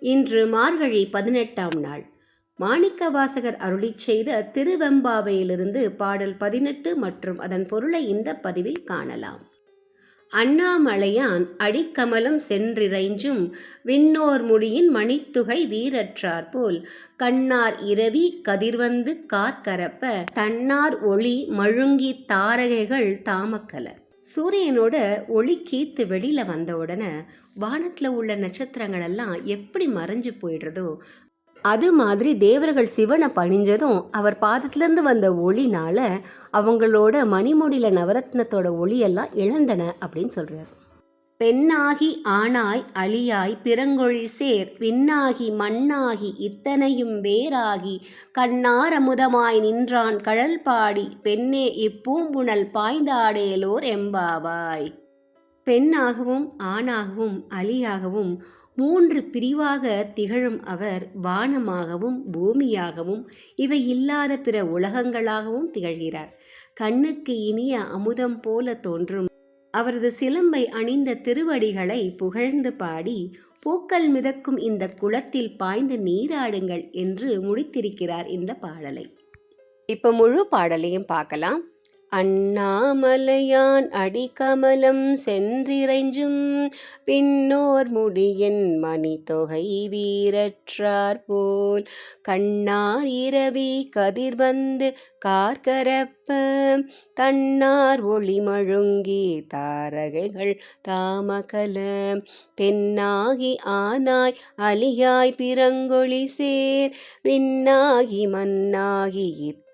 இன்று மார்கழி பதினெட்டாம் நாள். மாணிக்க வாசகர் அருளிச் செய்த திருவெம்பாவையிலிருந்து பாடல் பதினெட்டு மற்றும் அதன் பொருளை இந்த பதிவில் காணலாம். அண்ணாமலையான் அடிக்கமலம் சென்றிறைஞ்சும் விண்ணோர் முடியின் மணித்துகை வீரற்றார் போல் கண்ணார் இரவி கதிர்வந்து கார்கரப்ப தன்னார் ஒளி மழுங்கி தாரகைகள் தாமக்கல. சூரியனோட ஒளி கீத்து வெளியில் வந்த உடனே வானத்தில் உள்ள நட்சத்திரங்கள் எல்லாம் எப்படி மறைஞ்சு போயிடுறதோ அது மாதிரி தேவர்கள் சிவனை பணிஞ்சதும் அவர் பாதத்திலேருந்து வந்த ஒளினால அவங்களோட மணிமுடியில நவரத்னத்தோட ஒளியெல்லாம் இழந்தன அப்படின்னு சொல்கிறார் பெண்ணாகி ஆணாய் அழியாய் பிறங்கொழி சேர் விண்ணாகி மண்ணாகி இத்தனையும் வேறாகி கண்ணார் அமுதமாய் நின்றான் கழல் பாடி பெண்ணே இப்பூம்புணல் பாய்ந்தாடேலோர் எம்பாவாய். பெண்ணாகவும் ஆணாகவும் அழியாகவும் மூன்று பிரிவாக திகழும் அவர் வானமாகவும் பூமியாகவும் இவை இல்லாத பிற உலகங்களாகவும் திகழ்கிறார். கண்ணுக்கு இனிய அமுதம் போல தோன்றும் அவரது சிலம்பை அணிந்த திருவடிகளை புகழ்ந்து பாடி பூக்கள் மிதக்கும் இந்த குளத்தில் பாய்ந்து நீராடுங்கள் என்று முடித்திருக்கிறார் இந்த பாடலை. இப்போ முழு பாடலையும் பார்க்கலாம். அண்ணாமலையான் அடிகமலம் சென்றிறைஞ்சும் பின்னோர் முடியின் மணித்தொகை வீரற்றார் போல். கண்ணார் இரவி கதிர் வந்து கார்கரப்ப தன்னார் ஒளிமழுங்கி தாரகைகள் தாமகல. பெண்ணாகி ஆனாய் அலியாய் பிறங்கொழி சேர் பின்னாகி மன்னாகி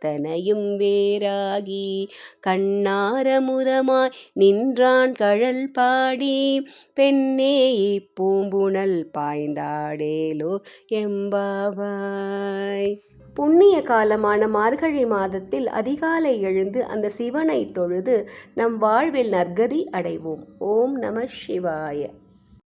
அத்தனையும் வேறாகி கண்ணாரமுதமாய் நின்றான் கழல் பாடி. பெண்ணே இப்பூம்புணல் பாய்ந்தாடேலோ எம்பாவாய் புண்ணிய காலமான மார்கழி மாதத்தில் அதிகாலை எழுந்து அந்த சிவனை தொழுது நம் வாழ்வில் நற்கதி அடைவோம். ஓம் நம சிவாய.